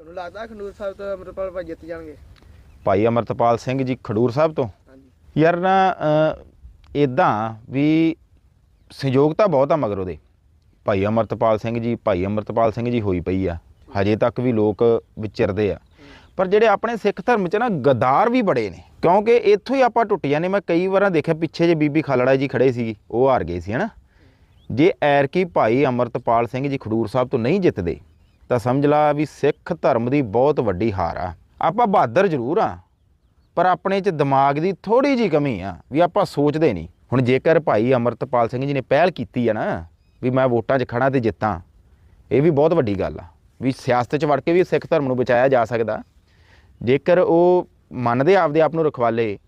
ਤੁਹਾਨੂੰ ਲੱਗਦਾ ਖੰਡੂਰ ਸਾਹਿਬ ਤੋਂ ਅਮਰਪਾਲ ਭਾਈ ਜਿੱਤ ਜਾਣਗੇ? ਭਾਈ ਅਮਰਤਪਾਲ ਸਿੰਘ ਜੀ ਖਡੂਰ ਸਾਹਿਬ ਤੋਂ? ਹਾਂਜੀ। ਯਾਰ ਨਾ ਇਦਾਂ ਵੀ ਸੰਯੋਗ ਤਾਂ ਬਹੁਤ ਆ ਮਗਰ ਉਹਦੇ। ਭਾਈ ਅਮਰਤਪਾਲ ਸਿੰਘ ਜੀ ਭਾਈ ਅਮਰਤਪਾਲ ਸਿੰਘ ਜੀ ਹੋਈ ਪਈ ਆ। ਹਜੇ ਤੱਕ ਵੀ ਲੋਕ ਵਿਚਰਦੇ ਆ। ਪਰ ਜਿਹੜੇ ਆਪਣੇ ਸਿੱਖ ਧਰਮ 'ਚ ਨਾ ਗਦਾਰ ਵੀ ਬੜੇ ਨੇ ਕਿਉਂਕਿ ਇੱਥੋਂ ਹੀ ਆਪਾਂ ਟੁੱਟ ਜਾਂਦੇ। ਮੈਂ ਕਈ ਵਾਰਾਂ ਦੇਖਿਆ ਪਿੱਛੇ ਜੇ ਬੀਬੀ ਖਾਲੜਾ ਜੀ ਖੜੇ ਸੀ ਉਹ ਹਾਰ ਗਏ ਸੀ ਹਨਾ? ਜੇ ਐਰ ਕੀ ਭਾਈ ਅਮਰਤਪਾਲ ਸਿੰਘ ਜੀ ਖਡੂਰ ਸਾਹਿਬ ਤੋਂ ਨਹੀਂ ਜਿੱਤਦੇ ਤਾਂ ਸਮਝ ਲਾ ਵੀ ਸਿੱਖ ਧਰਮ ਦੀ ਬਹੁਤ ਵੱਡੀ ਹਾਰ ਆ। ਆਪਾਂ ਬਹਾਦਰ ਜ਼ਰੂਰ ਆ, ਪਰ ਆਪਣੇ 'ਚ ਦਿਮਾਗ ਦੀ ਥੋੜੀ ਜੀ ਕਮੀ ਆ ਵੀ ਆਪਾਂ ਸੋਚਦੇ ਨਹੀਂ। ਹੁਣ ਜੇਕਰ ਭਾਈ ਅਮਰਤਪਾਲ ਸਿੰਘ ਜੀ ਨੇ ਪਹਿਲ ਕੀਤੀ ਆ ਨਾ ਵੀ ਮੈਂ ਵੋਟਾਂ 'ਚ ਖੜਾ ਤੇ ਜਿੱਤਾਂ, ਇਹ ਵੀ ਬਹੁਤ ਵੱਡੀ ਗੱਲ ਆ ਵੀ ਸਿਆਸਤ 'ਚ ਵੜ ਕੇ ਵੀ ਸਿੱਖ ਧਰਮ ਨੂੰ ਬਚਾਇਆ ਜਾ ਸਕਦਾ। ਜੇਕਰ ਉਹ ਮੰਨਦੇ ਆਪਦੇ ਆਪ ਨੂੰ ਰਖਵਾਲੇ,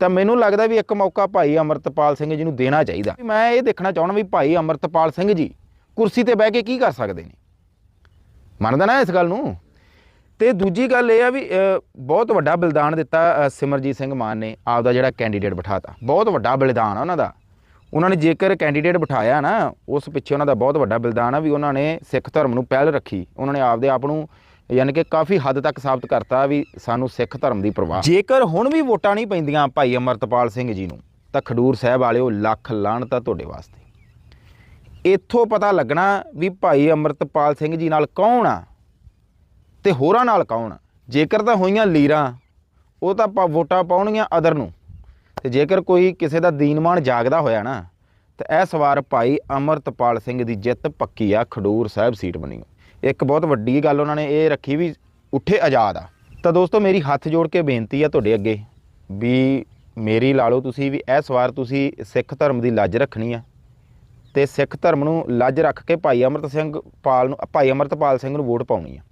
ਤਾਂ ਮੈਨੂੰ ਲੱਗਦਾ ਵੀ ਇੱਕ ਮੌਕਾ ਭਾਈ ਅਮਰਤਪਾਲ ਸਿੰਘ ਜੀ ਨੂੰ ਦੇਣਾ ਚਾਹੀਦਾ। ਮੈਂ ਇਹ ਦੇਖਣਾ ਚਾਹਣਾ ਵੀ ਭਾਈ ਅਮਰਤਪਾਲ ਸਿੰਘ ਜੀ ਕੁਰਸੀ ਤੇ ਬਹਿ ਕੇ ਕੀ ਕਰ ਸਕਦੇ ਨੇ? ਮੰਨਦਾ ਨਾ ਇਸ ਗੱਲ ਨੂੰ? ਤੇ ਦੂਜੀ ਗੱਲ ਇਹ ਆ ਵੀ ਬਹੁਤ ਵੱਡਾ ਬਲਿਦਾਨ ਦਿੱਤਾ ਸਿਮਰਜੀਤ ਸਿੰਘ ਮਾਨ ਨੇ ਆਪਦਾ ਜਿਹੜਾ ਕੈਂਡੀਡੇਟ ਬਿਠਾਤਾ। ਬਹੁਤ ਵੱਡਾ ਬਲਿਦਾਨ ਆ ਉਹਨਾਂ ਦਾ। ਉਹਨਾਂ ਨੇ ਜੇਕਰ ਕੈਂਡੀਡੇਟ ਬਿਠਾਇਆ ਨਾ, ਉਸ ਪਿੱਛੇ ਉਹਨਾਂ ਦਾ ਬਹੁਤ ਵੱਡਾ ਬਲਿਦਾਨ ਆ ਵੀ ਉਹਨਾਂ ਨੇ ਸਿੱਖ ਧਰਮ ਨੂੰ ਪਹਿਲ ਰੱਖੀ। ਉਹਨਾਂ ਨੇ ਆਪਦੇ ਆਪ ਨੂੰ ਯਾਨੀ ਕਿ ਕਾਫੀ ਹੱਦ ਤੱਕ ਸਾਬਤ ਕਰਤਾ ਵੀ ਸਾਨੂੰ ਸਿੱਖ ਧਰਮ ਦੀ ਪਰਵਾਹ। ਜੇਕਰ ਹੁਣ ਵੀ ਵੋਟਾਂ ਨਹੀਂ ਪੈਂਦੀਆਂ ਭਾਈ ਅਮਰਤਪਾਲ ਸਿੰਘ ਜੀ ਨੂੰ, ਤਾਂ ਖਡੂਰ ਸਾਹਿਬ ਵਾਲਿਓ ਲੱਖ ਲਾਹਣਤ ਆ ਤੁਹਾਡੇ ਵਾਸਤੇ। ਇੱਥੋਂ ਪਤਾ ਲੱਗਣਾ ਵੀ ਭਾਈ ਅਮਰਤਪਾਲ ਸਿੰਘ ਜੀ ਨਾਲ ਕੌਣ ਆ ਤੇ ਹੋਰਾਂ ਨਾਲ ਕੌਣ ਜੇਕਰ ਤਾਂ ਹੋਈਆਂ ਲੀਰਾਂ, ਉਹ ਤਾਂ ਆਪਾਂ ਵੋਟਾਂ ਪਾਉਣਗੀਆਂ ਅਦਰ ਨੂੰ। ਤੇ ਜੇਕਰ ਕੋਈ ਕਿਸੇ ਦਾ ਦੀਨਮਾਨ ਜਾਗਦਾ ਹੋਇਆ ਨਾ, ਤਾਂ ਇਹ ਸਵਾਰ ਭਾਈ ਅਮਰਤਪਾਲ ਸਿੰਘ ਦੀ ਜਿੱਤ ਪੱਕੀ ਆ, ਖਡੂਰ ਸਾਹਿਬ ਸੀਟ ਬਣੀ ਇੱਕ ਬਹੁਤ ਵੱਡੀ ਗੱਲ ਉਹਨਾਂ ਨੇ ਇਹ ਰੱਖੀ ਵੀ ਉੱਠੇ ਆਜ਼ਾਦ ਆ। ਤਾਂ ਦੋਸਤੋ, ਮੇਰੀ ਹੱਥ ਜੋੜ ਕੇ ਬੇਨਤੀ ਆ ਤੁਹਾਡੇ ਅੱਗੇ ਵੀ ਮੇਰੀ ਲਾ ਲਓ ਤੁਸੀਂ ਵੀ ਇਸ ਵਾਰ ਤੁਸੀਂ ਸਿੱਖ ਧਰਮ ਦੀ ਲੱਜ ਰੱਖਣੀ ਆ। ਤੇ ਸਿੱਖ ਧਰਮ ਨੂੰ ਲੱਜ ਰੱਖ ਕੇ ਭਾਈ ਅਮਰਤ ਸਿੰਘ ਪਾਲ ਨੂੰ ਭਾਈ ਅਮਰਤਪਾਲ ਸਿੰਘ ਨੂੰ ਵੋਟ ਪਾਉਣੀ ਆ।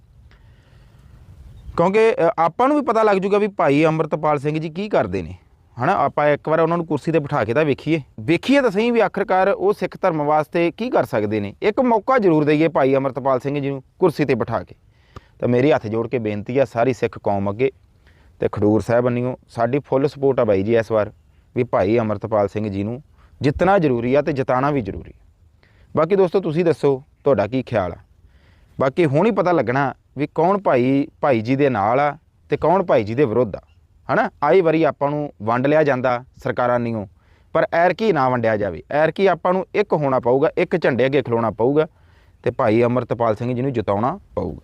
ਕਿਉਂਕਿ ਆਪਾਂ ਨੂੰ ਵੀ ਪਤਾ ਲੱਗ ਜੂਗਾ ਵੀ ਭਾਈ ਅਮਰਤਪਾਲ ਸਿੰਘ ਜੀ ਕੀ ਕਰਦੇ ਨੇ। ਹਨਾ, ਆਪਾਂ ਇੱਕ ਵਾਰ ਉਹਨਾਂ ਨੂੰ ਕੁਰਸੀ ਤੇ ਬਿਠਾ ਕੇ ਤਾਂ ਵੇਖੀਏ। ਵੇਖੀਏ ਤਾਂ ਸਹੀ ਵੀ ਆਖਰਕਾਰ ਉਹ ਸਿੱਖ ਧਰਮ ਵਾਸਤੇ ਕੀ ਕਰ ਸਕਦੇ ਨੇ। ਇੱਕ ਮੌਕਾ ਜ਼ਰੂਰ ਦਈਏ ਭਾਈ ਅਮਰਤਪਾਲ ਸਿੰਘ ਜੀ ਨੂੰ ਕੁਰਸੀ ਤੇ ਬਿਠਾ ਕੇ। ਤਾਂ ਮੇਰੀ ਹੱਥ ਜੋੜ ਕੇ ਬੇਨਤੀ ਆ, ਸਾਰੀ ਸਿੱਖ ਕੌਮ ਅੱਗੇ ਤੇ ਖਡੂਰ ਸਾਹਿਬ ਬੰਨਿਓ ਸਾਡੀ ਫੁੱਲ ਸਪੋਰਟ ਆ ਬਾਈ ਜੀ ਇਸ ਵਾਰ ਵੀ ਭਾਈ ਅਮਰਤਪਾਲ ਸਿੰਘ ਜੀ ਨੂੰ ਜਿੱਤਣਾ ਜ਼ਰੂਰੀ ਆ ਤੇ ਜਿਤਾਣਾ ਵੀ ਜ਼ਰੂਰੀ ਬਾਕੀ ਦੋਸਤੋ, ਤੁਸੀਂ ਦੱਸੋ, ਤੁਹਾਡਾ ਕੀ ਖਿਆਲ ਆ? ਬਾਕੀ ਹੁਣ ਹੀ ਪਤਾ ਲੱਗਣਾ ਵੀ ਕੌਣ ਭਾਈ ਭਾਈ ਜੀ ਦੇ ਨਾਲ ਆ ਤੇ ਕੌਣ ਭਾਈ ਜੀ ਦੇ ਵਿਰੁੱਧ ਆ। ਹਨਾ? ਆਈ ਵਾਰੀ ਆਪਾਂ ਨੂੰ ਵੰਡ ਲਿਆ ਜਾਂਦਾ ਸਰਕਾਰਾਂ ਨਿਓ। ਪਰ ਐਰ ਕੀ ਨਾ ਵੰਡਿਆ ਜਾਵੇ। ਐਰ ਕੀ ਆਪਾਂ ਨੂੰ ਇੱਕ ਹੋਣਾ ਪਊਗਾ, ਇੱਕ ਝੰਡੇ ਅੱਗੇ ਖਲੋਣਾ ਪਊਗਾ ਤੇ ਭਾਈ ਅਮਰਤਪਾਲ ਸਿੰਘ ਜੀ ਨੂੰ ਜਿਤਾਉਣਾ ਪਊਗਾ।